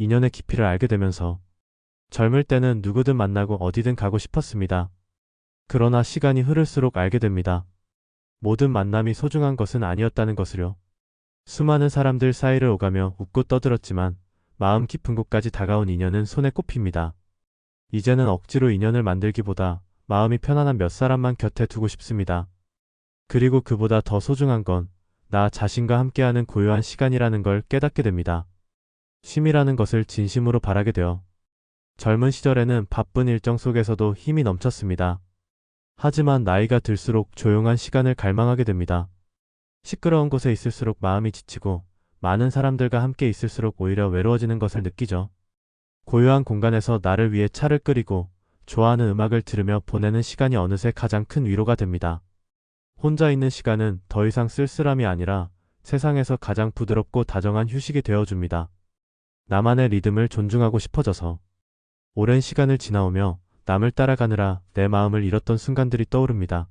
인연의 깊이를 알게 되면서 젊을 때는 누구든 만나고 어디든 가고 싶었습니다. 그러나 시간이 흐를수록 알게 됩니다. 모든 만남이 소중한 것은 아니었다는 것을요. 수많은 사람들 사이를 오가며 웃고 떠들었지만 마음 깊은 곳까지 다가온 인연은 손에 꼽힙니다. 이제는 억지로 인연을 만들기보다 마음이 편안한 몇 사람만 곁에 두고 싶습니다. 그리고 그보다 더 소중한 건 나 자신과 함께하는 고요한 시간이라는 걸 깨닫게 됩니다. 쉼이라는 것을 진심으로 바라게 되어 젊은 시절에는 바쁜 일정 속에서도 힘이 넘쳤습니다. 하지만 나이가 들수록 조용한 시간을 갈망하게 됩니다. 시끄러운 곳에 있을수록 마음이 지치고 많은 사람들과 함께 있을수록 오히려 외로워지는 것을 느끼죠. 고요한 공간에서 나를 위해 차를 끓이고 좋아하는 음악을 들으며 보내는 시간이 어느새 가장 큰 위로가 됩니다. 혼자 있는 시간은 더 이상 쓸쓸함이 아니라 세상에서 가장 부드럽고 다정한 휴식이 되어줍니다. 나만의 리듬을 존중하고 싶어져서 오랜 시간을 지나오며 남을 따라가느라 내 마음을 잃었던 순간들이 떠오릅니다.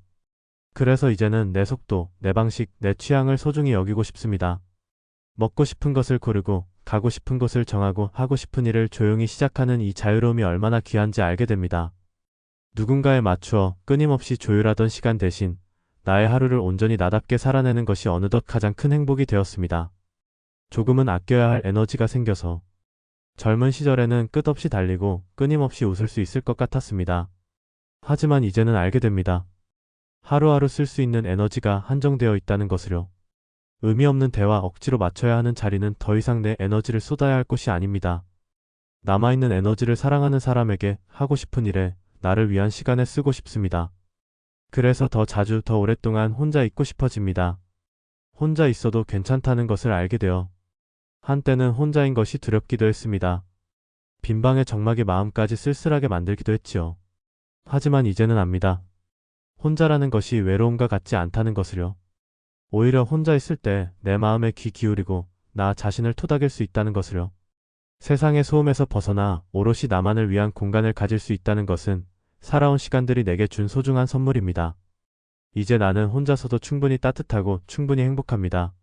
그래서 이제는 내 속도, 내 방식, 내 취향을 소중히 여기고 싶습니다. 먹고 싶은 것을 고르고 가고 싶은 곳을 정하고 하고 싶은 일을 조용히 시작하는 이 자유로움이 얼마나 귀한지 알게 됩니다. 누군가에 맞추어 끊임없이 조율하던 시간 대신 나의 하루를 온전히 나답게 살아내는 것이 어느덧 가장 큰 행복이 되었습니다. 조금은 아껴야 할 에너지가 생겨서 젊은 시절에는 끝없이 달리고 끊임없이 웃을 수 있을 것 같았습니다. 하지만 이제는 알게 됩니다. 하루하루 쓸 수 있는 에너지가 한정되어 있다는 것을요. 의미 없는 대화 억지로 맞춰야 하는 자리는 더 이상 내 에너지를 쏟아야 할 곳이 아닙니다. 남아있는 에너지를 사랑하는 사람에게 하고 싶은 일에 나를 위한 시간에 쓰고 싶습니다. 그래서 더 자주 더 오랫동안 혼자 있고 싶어집니다. 혼자 있어도 괜찮다는 것을 알게 되어 한때는 혼자인 것이 두렵기도 했습니다. 빈방의 정막이 마음까지 쓸쓸하게 만들기도 했지요. 하지만 이제는 압니다. 혼자라는 것이 외로움과 같지 않다는 것을요. 오히려 혼자 있을 때 내 마음에 귀 기울이고 나 자신을 토닥일 수 있다는 것을요. 세상의 소음에서 벗어나 오롯이 나만을 위한 공간을 가질 수 있다는 것은 살아온 시간들이 내게 준 소중한 선물입니다. 이제 나는 혼자서도 충분히 따뜻하고 충분히 행복합니다.